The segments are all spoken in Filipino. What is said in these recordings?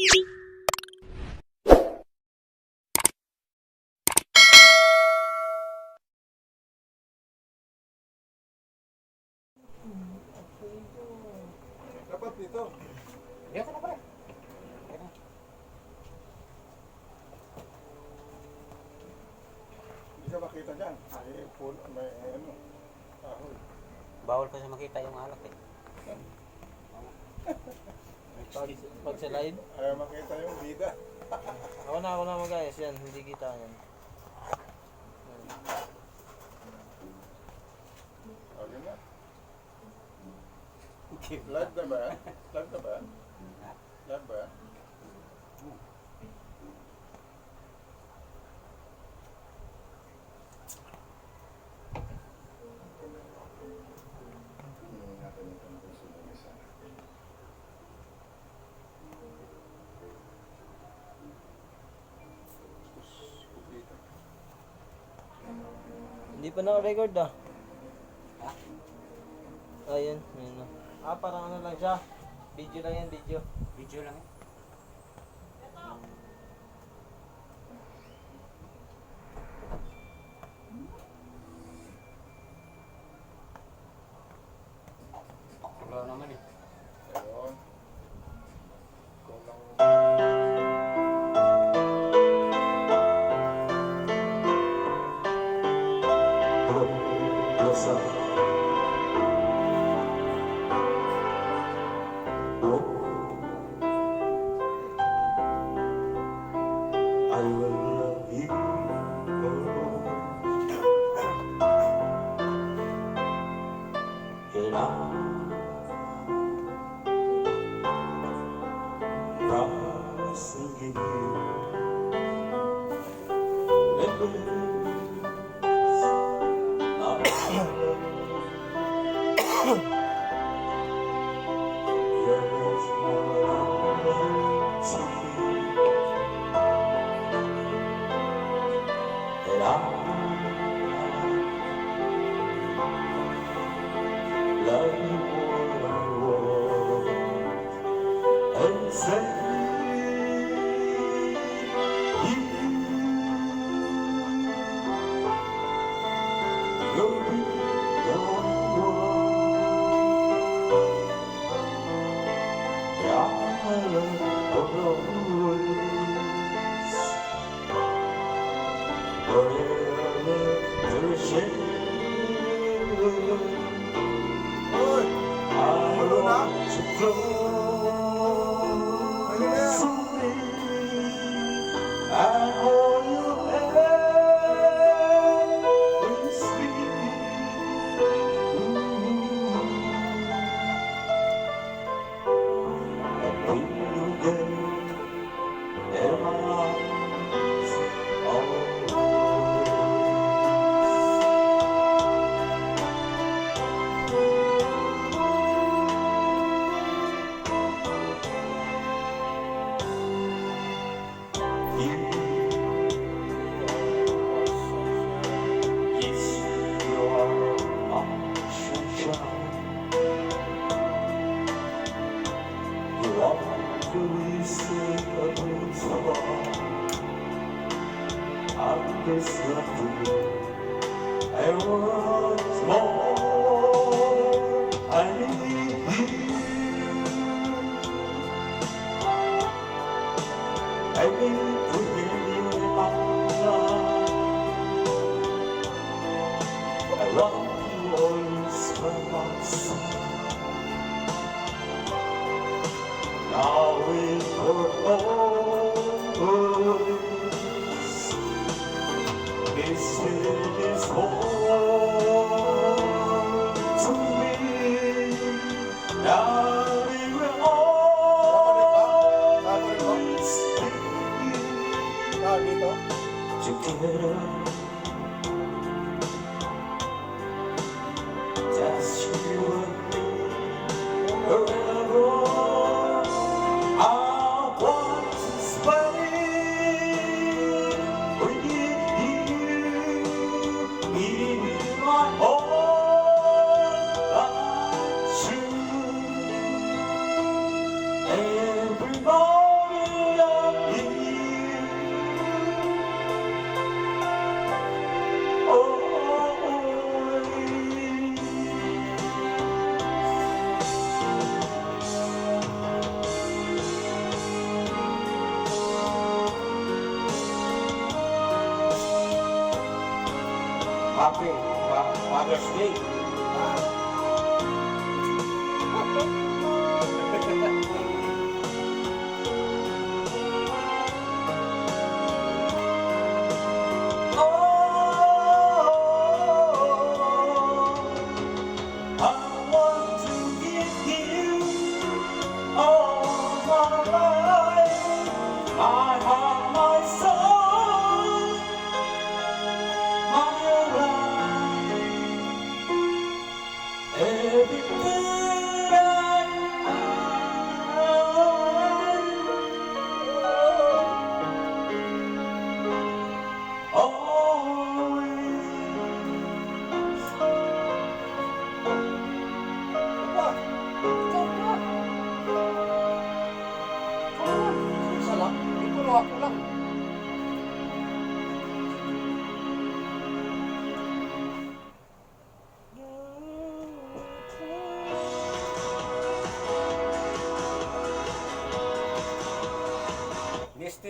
Dapat dito. Yan ka na pare. Hindi ka makita dyan. Ay, full, may ano. Kahoy. Bawal kasi makita yung alak eh. Pag, pag sa live, Ayaw makita yung bida. ako na ako na mag-ayos yan, hindi kita yan. Okay na. Live na ba? Live na ba? Live ba? Hindi pa naka-record ah. Ayun, yun na. Ah, parang ano lang siya. Video lang yan, video. Video lang eh. Yeah. Oh. still.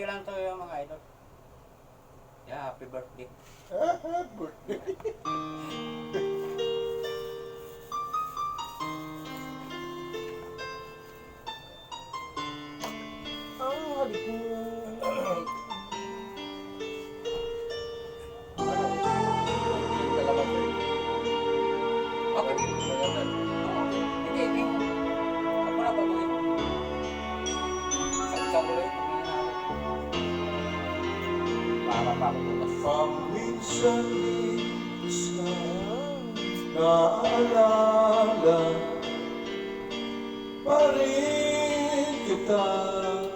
konti lang to yung mga idol. Yeah, happy birthday. Happy birthday. oh, halik mo Sita.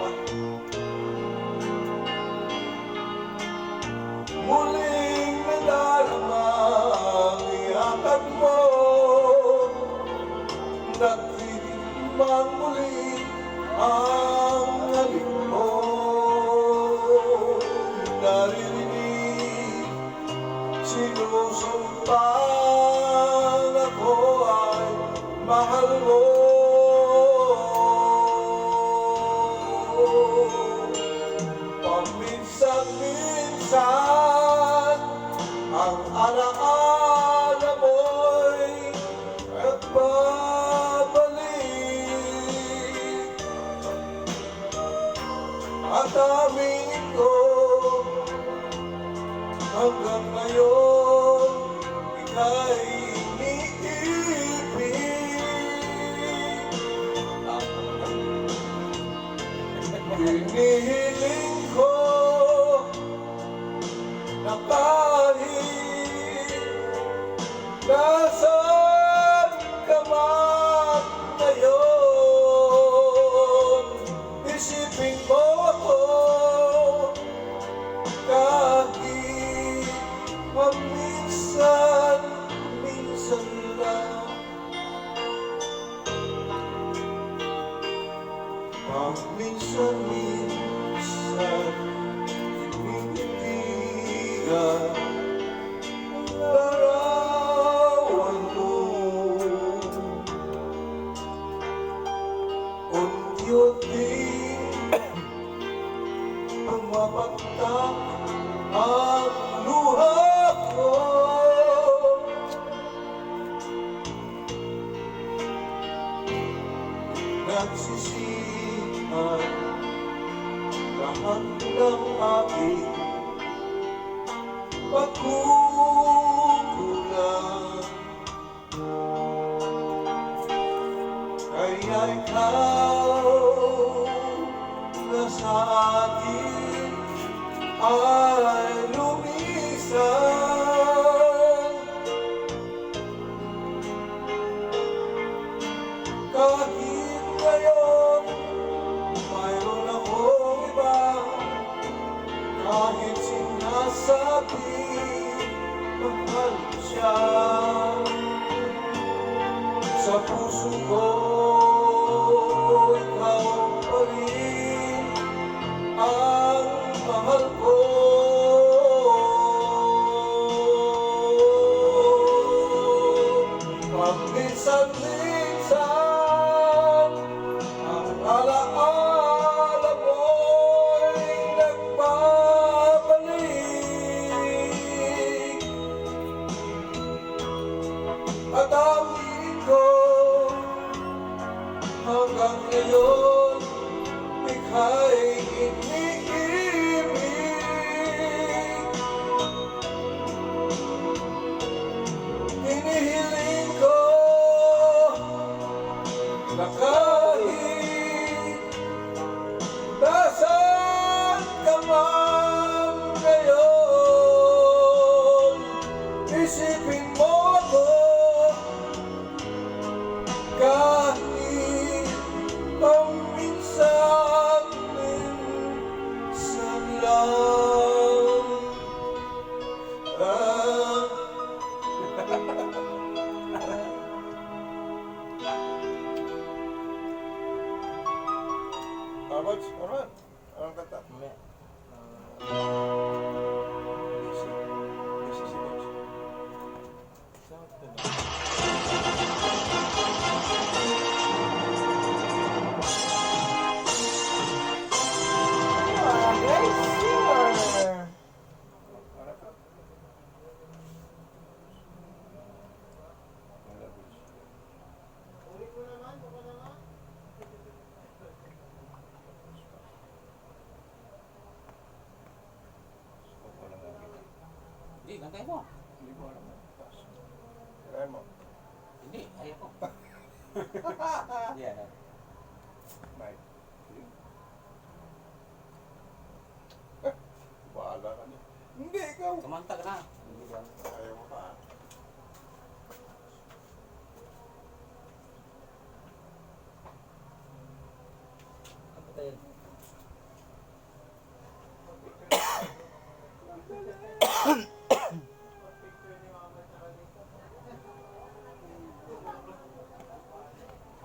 one. at aminin ko hanggang ngayon ika'y Ang minsan-minsan, hindi kaya ikaw na sa akin ay Barangay mo? Hindi ko alam. Kailangan mo? Hindi, ayoko. yeah. Mike. Eh, bahala ka niya. Hindi, ikaw. Kumanta ka na.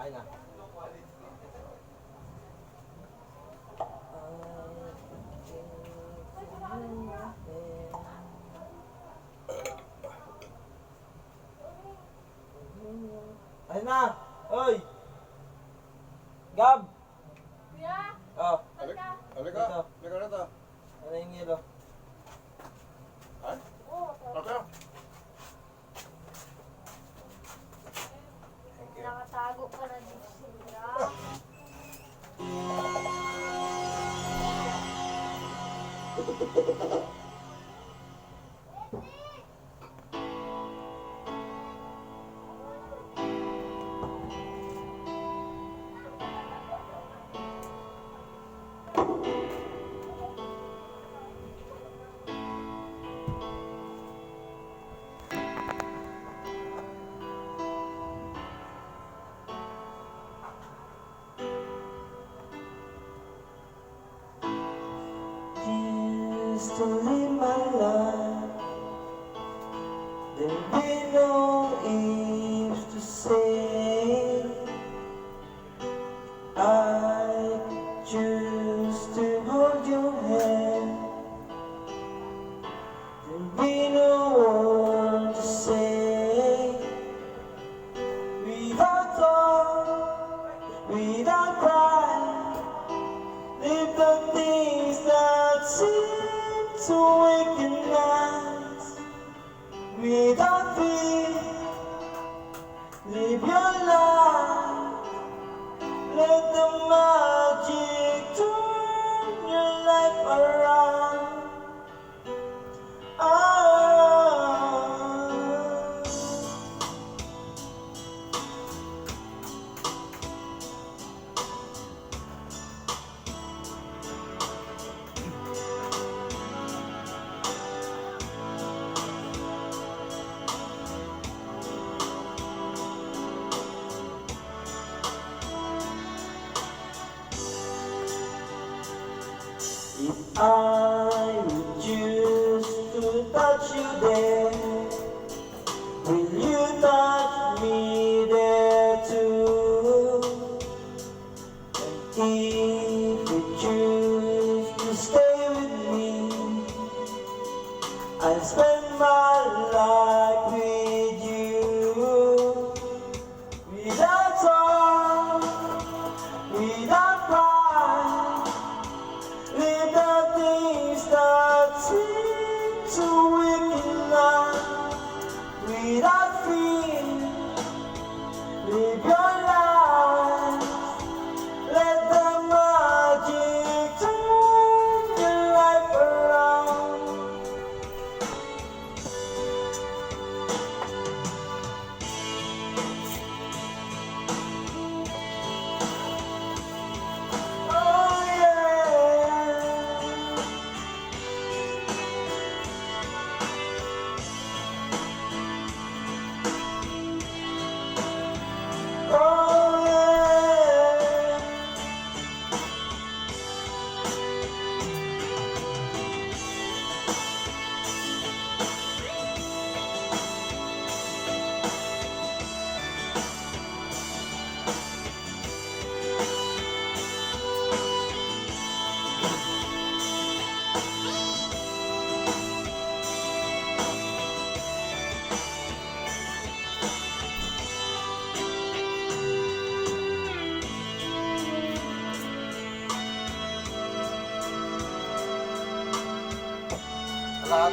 đây nè. If I refuse to touch you there.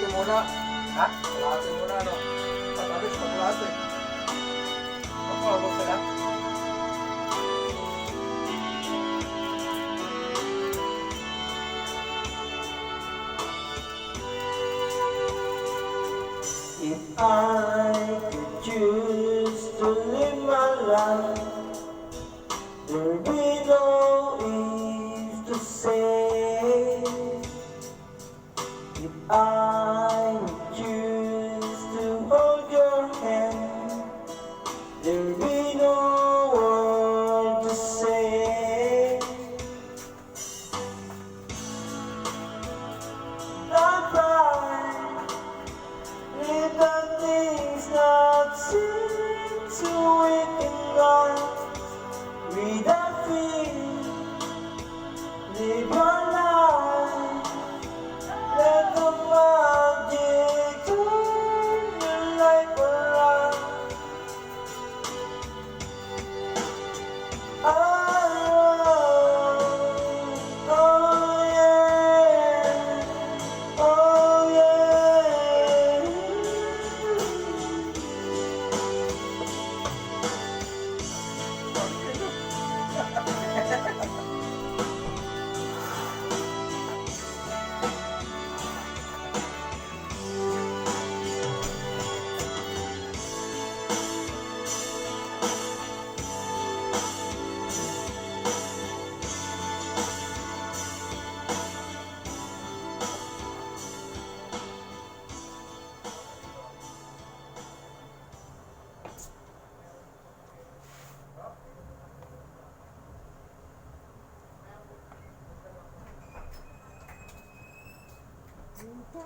Kalahati muna. Ha? Kalahati muna, no? Patalis pa klase. Ako, ka na. If I could choose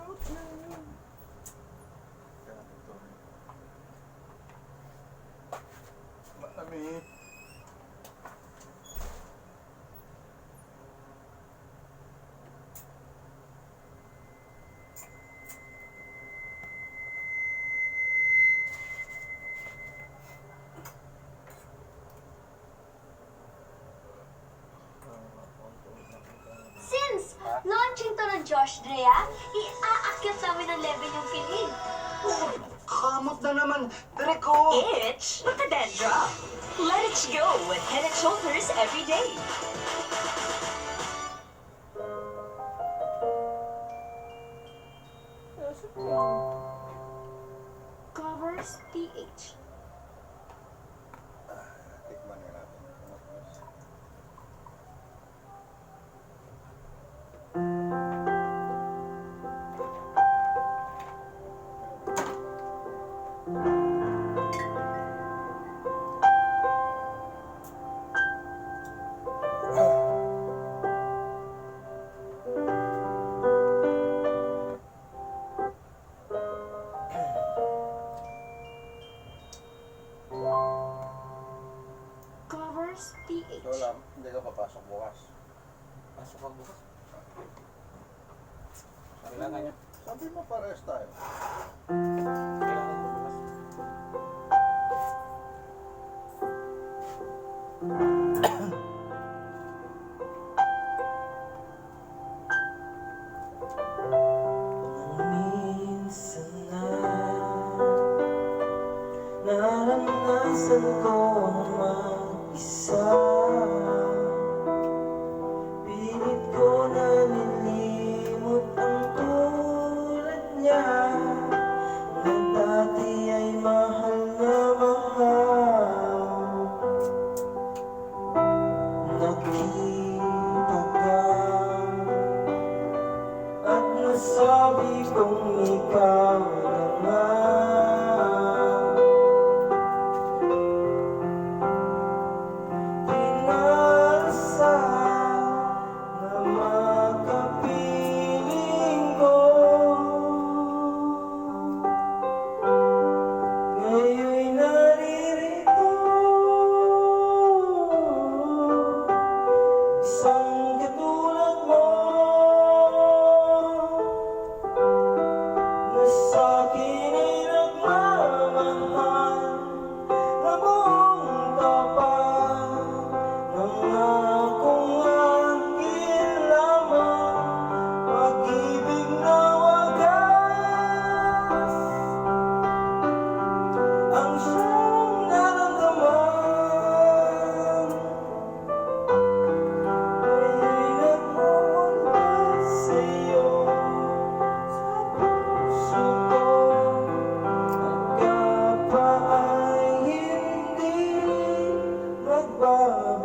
world. Now. Launching to ng Josh Drea, iaakyat namin ang level yung kilig. Kamot na naman. Dire ko. Itch, but the dandruff. Let it go with Head and Shoulders every day. floresta é. love.